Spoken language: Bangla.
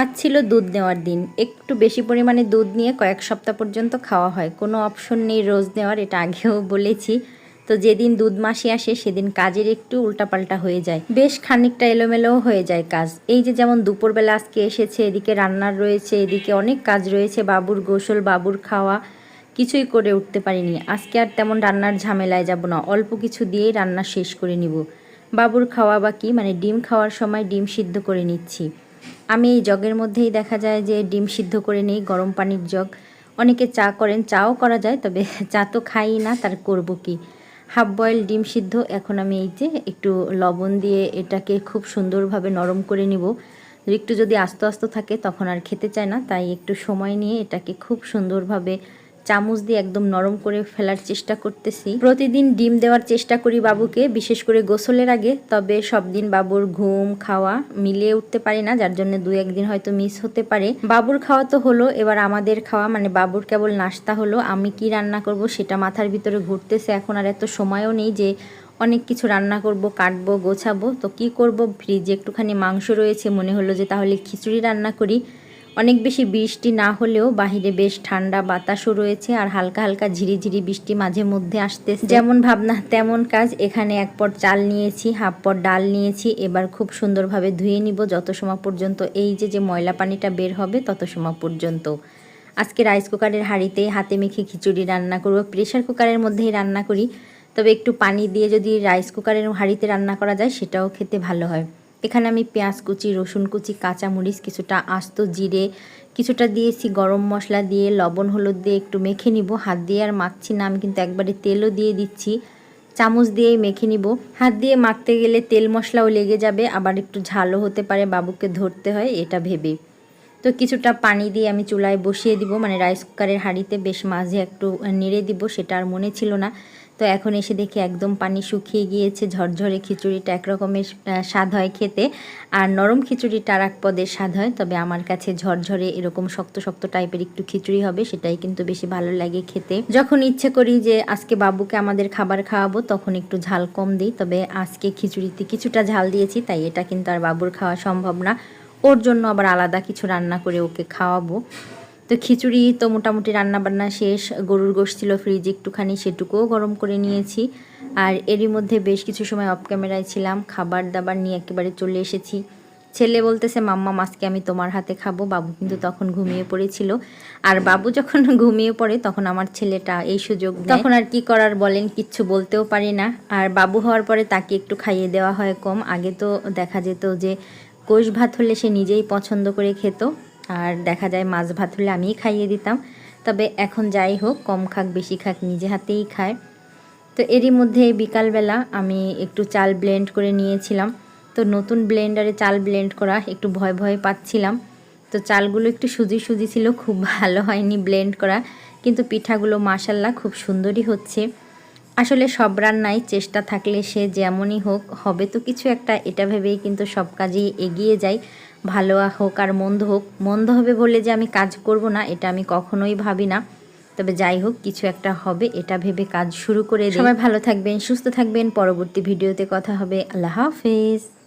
আজ ছিল দুধ নেওয়ার দিন। একটু বেশি পরিমাণে দুধ নিয়ে কয়েক সপ্তাহ পর্যন্ত খাওয়া হয়। কোনো অপশন নেই রোজ নেওয়ার, এটা আগেও বলেছি। তো যেদিন দুধ মাসি আসে, সেদিন কাজের একটু উল্টাপাল্টা হয়ে যায়। বেশ খানিকটা এলোমেলোও হয়ে যায় কাজ। এই যে যেমন দুপুরবেলা আজকে এসেছে, এদিকে রান্নার রয়েছে, এদিকে অনেক কাজ রয়েছে, বাবুর গোসল, বাবুর খাওয়া, কিছুই করে উঠতে পারিনি। আজকে আর তেমন রান্নার ঝামেলায় যাব না, অল্প কিছু দিয়েই রান্না শেষ করে নিব। বাবুর খাওয়া বা কি মানে ডিম খাওয়ার সময় ডিম সিদ্ধ করে নিচ্ছি। আমি এই জগের মধ্যেই দেখা যায় যে ডিম সিদ্ধ করে নিই, গরম পানির জগ। অনেকে চা করেন, চাও করা যায়, তবে চা তো খাই না, তার করব কি? হাফ বয়েল ডিম সিদ্ধ, এখন আমি এই যে একটু লবণ দিয়ে এটাকে খুব সুন্দরভাবে নরম করে নিব। একটু যদি আস্ত আস্ত থাকে, তখন আর খেতে চায় না, তাই একটু সময় নিয়ে এটাকে খুব সুন্দরভাবে চামচ দিয়ে একদম নরম করে ফেলার চেষ্টা করতেছি। প্রতিদিন ডিম দেওয়ার চেষ্টা করি বাবুকে, বিশেষ করে গোসলের আগে, তবে সব দিন বাবুর ঘুম, খাওয়া মিলিয়ে উঠতে পারি না, যার জন্য দু একদিন হয়তো মিস হতে পারে। বাবুর খাওয়া তো হলো, এবার আমাদের খাওয়া মানে বাবুর কেবল নাস্তা হলো, আমি কি রান্না করব সেটা মাথার ভিতরে ঘুরতেছে, এখন আর এত সময়ও নেই যে অনেক কিছু রান্না করব, কাটবো, গোছাবো, তো কি করব? ফ্রিজে একটুখানি মাংস রয়েছে, মনে হলো যে তাহলে খিচুড়ি রান্না করি। অনেক বেশি বৃষ্টি না হলেও বাহিরে বেশ ঠান্ডা বাতাসও রয়েছে আর হালকা হালকা ঝিরিঝিরি বৃষ্টি মাঝে মধ্যে আসতেছে। যেমন ভাবনা, তেমন কাজ। এখানে এক পট চাল নিয়েছি, হাফ পট ডাল নিয়েছি। এবার খুব সুন্দরভাবে ধুয়ে নিব। যত সময় পর্যন্ত এই যে যে ময়লা পানিটা বের হবে, তত সময় পর্যন্ত। আজকে রাইস কুকারের হাঁড়িতে হাতে মেখে খিচুড়ি রান্না করব। প্রেশার কুকারের মধ্যেই রান্না করি। তবে একটু পানি দিয়ে যদি রাইস কুকারের হাঁড়িতে রান্না করা যায়, সেটাও খেতে ভালো হয়। এখানে আমি পেঁয়াজ কুচি, রসুন কুচি, কাঁচামরিচ, কিছুটা আস্ত জিরে, কিছুটা দিয়েছি গরম মশলা দিয়ে, লবণ, হলুদ দিয়ে একটু মেখে নিব। হাত দিয়ে আর মাখছি না, আমি কিন্তু একবারে তেলও দিয়ে দিচ্ছি। চামচ দিয়েই মেখে নিব। হাত দিয়ে মাখতে গেলে তেল মশলাও লেগে যাবে, আবার একটু ঝালও হতে পারে, বাবুকে ধরতে হয়, এটা ভেবে তো কিছুটা পানি দিয়ে আমি চুলায় বসিয়ে দিব। মানে রাইস কুকারের হাঁড়িতে বেশ মাঝে একটু নেড়ে দিব, সেটা আর মনে ছিল না। তো এখন এসে দেখি একদম পানি শুকিয়ে গিয়েছে, ঝরঝরে খিচুড়িটা একরকমের স্বাদ হয় খেতে। আর নরম খিচুড়িটা আর এক পদের স্বাদ হয়, তবে আমার কাছে ঝরঝরে এরকম শক্ত শক্ত টাইপের একটু খিচুড়ি হবে, সেটাই কিন্তু বেশি ভালো লাগে খেতে। যখন ইচ্ছে করি যে আজকে বাবুকে আমাদের খাবার খাওয়াবো, তখন একটু ঝাল কম দিই, তবে আজকে খিচুড়িতে কিছুটা ঝাল দিয়েছি, তাই এটা কিন্তু আর বাবুর খাওয়া সম্ভব না। ওর জন্য আবার আলাদা কিছু রান্না করে ওকে খাওয়াবো। তো খিচুড়ি তো মোটামুটি রান্নাবান্না শেষ, গরুর গোশ ছিল ফ্রিজে একটুখানি, সেটুকুও গরম করে নিয়েছি। আর এরই মধ্যে বেশ কিছু সময় অফ ক্যামেরায় ছিলাম, খাবার দাবার নিয়ে একেবারে চলে এসেছি। ছেলে বলতেছে, মাম্মা মাছকে আমি তোমার হাতে খাব। বাবু কিন্তু তখন ঘুমিয়ে পড়েছিল। আর বাবু যখন ঘুমিয়ে পড়ে, তখন আমার ছেলেটা এই সুযোগ তখন আর কি করার বলেন, কিচ্ছু বলতেও পারি না। আর বাবু হওয়ার পরে তাকে একটু খাইয়ে দেওয়া হয় কম। আগে তো দেখা যেত যে কোষ ভাত হলে সে নিজেই পছন্দ করে খেত। আর দেখা যায় মাছ ভাত হলে আমিই খাইয়ে দিতাম। তবে এখন যাই হোক, কম খাক, বেশি খাক, নিজে হাতেই খায়। তো এরই মধ্যে বিকালবেলা আমি একটু চাল ব্লেন্ড করে নিয়েছিলাম। তো নতুন ব্লেন্ডারে চাল ব্লেন্ড করা একটু ভয় ভয় পাচ্ছিলাম। তো চালগুলো একটু সুজি সুজি ছিল, খুব ভালো হয়নি ব্লেন্ড করা। কিন্তু পিঠাগুলো মাসাল্লাহ খুব সুন্দরই হচ্ছে। আসলে সব রান্নাই চেষ্টা থাকলে সে যেমনই হোক, হবে তো কিছু একটা, এটা ভেবেই কিন্তু সব কাজেই এগিয়ে যাই। ভালো হোক আর মন্দ হোক, মন্দ হবে বলে যে আমি কাজ করব না, এটা আমি কখনোই ভাবি না। তবে যাই হোক, কিছু একটা হবে, এটা ভেবে কাজ শুরু করে সবাই ভালো থাকবেন, সুস্থ থাকবেন, পরবর্তী ভিডিওতে কথা হবে। আল্লাহ হাফেজ।